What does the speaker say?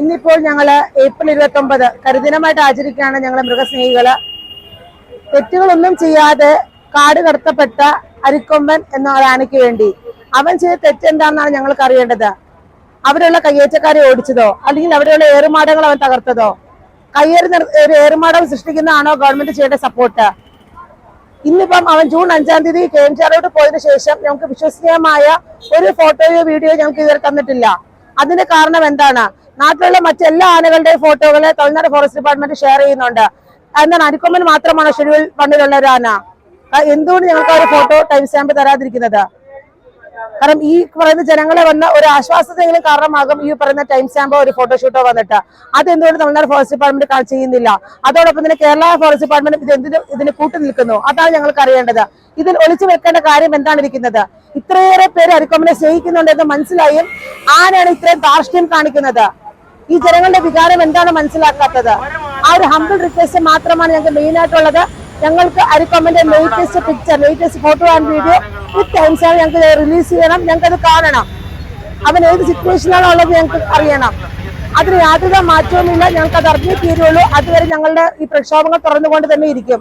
ഇന്നിപ്പോൾ ഞങ്ങൾ ഏപ്രിൽ ഇരുപത്തി ഒമ്പത് കരിദിനമായിട്ട് ആചരിക്കുകയാണ് ഞങ്ങളെ മൃഗസ്നേഹികൾ. തെറ്റുകളൊന്നും ചെയ്യാതെ കാട് കടത്തപ്പെട്ട അരിക്കൊമ്പൻ എന്ന ആനയ്ക്ക് വേണ്ടി. അവൻ ചെയ്ത തെറ്റെന്താണെന്നാണ് ഞങ്ങൾക്ക് അറിയേണ്ടത്. അവിടെയുള്ള കയ്യേറ്റക്കാരെ ഓടിച്ചതോ? അല്ലെങ്കിൽ അവിടെയുള്ള ഏറുമാടങ്ങൾ അവൻ തകർത്തതോ? കയ്യേറി ഒരു ഏറുമാടം സൃഷ്ടിക്കുന്നതാണോ ഗവൺമെന്റ് ചെയ്യേണ്ട സപ്പോർട്ട്? ഇന്നിപ്പം അവൻ ജൂൺ അഞ്ചാം തീയതി കെ എം ജിആറോട്ട് പോയതിനു ശേഷം ഞങ്ങൾക്ക് വിശ്വസനീയമായ ഒരു ഫോട്ടോയോ വീഡിയോ ഞങ്ങൾക്ക് ഇതുവരെ തന്നിട്ടില്ല. അതിന് കാരണം എന്താണ്? നാട്ടിലുള്ള മറ്റെല്ലാ ആനകളുടെയും ഫോട്ടോകൾ തമിഴ്നാട് ഫോറസ്റ്റ് ഡിപ്പാർട്ട്മെന്റ് ഷെയർ ചെയ്യുന്നുണ്ട്. എന്നാൽ അരിക്കൊമ്പൻ മാത്രമാണ് ഷെഡ്യൂൾ പണ്ടിലുള്ള ഒരു ആന? എന്തുകൊണ്ട് ഞങ്ങൾക്ക് ഒരു ഫോട്ടോ ടൈം സ്റ്റാമ്പ് തരാതിരിക്കുന്നത്? കാരണം ഈ പറയുന്ന ജനങ്ങളെ വന്ന ഒരു ആശ്വാസത്തെങ്കിലും കാരണമാകും ഈ പറയുന്ന ടൈം സ്റ്റാമ്പോ ഒരു ഫോട്ടോഷൂട്ടോ വന്നിട്ട്. അതെന്തുകൊണ്ട് തമിഴ്നാട് ഫോറസ്റ്റ് ഡിപ്പാർട്ട്മെന്റ് ചെയ്യുന്നില്ല? അതോടൊപ്പം തന്നെ കേരള ഫോറസ്റ്റ് ഡിപ്പാർട്ട്മെന്റ് ഇത് എന്തിന് ഇതിന് കൂട്ടു നിൽക്കുന്നു? അതാണ് ഞങ്ങൾക്ക് അറിയേണ്ടത്. ഇതിൽ ഒളിച്ചു വെക്കേണ്ട കാര്യം എന്താണ് ഇരിക്കുന്നത്? ഇത്രയേറെ പേര് അരിക്കൊമ്പനെ സ്നേഹിക്കുന്നുണ്ടെന്ന് മനസ്സിലായും ആരാണ് ഇത്രയും ധാർഷ്ട്യം കാണിക്കുന്നത്. ഈ ജനങ്ങളുടെ വികാരം എന്താണ് മനസ്സിലാക്കാത്തത്. ആ ഒരു ഹംബിൾ റിക്വസ്റ്റ് മാത്രമാണ് ഞങ്ങൾക്ക് മെയിൻ ആയിട്ടുള്ളത്. ഞങ്ങൾക്ക് അരിക്കൊമ്പന്റെ latest picture latest photo and video with times ആണ് ഞങ്ങൾക്ക് റിലീസ് ചെയ്യണം. ഞങ്ങൾക്ക് അത് കാണണം. അവൻ ഏത് സിറ്റുവേഷനാണ് ഉള്ളത് ഞങ്ങൾക്ക് അറിയണം. അതിന് യാതൊരു മാറ്റവുമില്ല. ഞങ്ങൾക്ക് അത് അറിഞ്ഞേ തീരുള്ളൂ. അതുവരെ ഞങ്ങളുടെ ഈ പ്രക്ഷോഭങ്ങൾ തുറന്നുകൊണ്ട് തന്നെ ഇരിക്കും.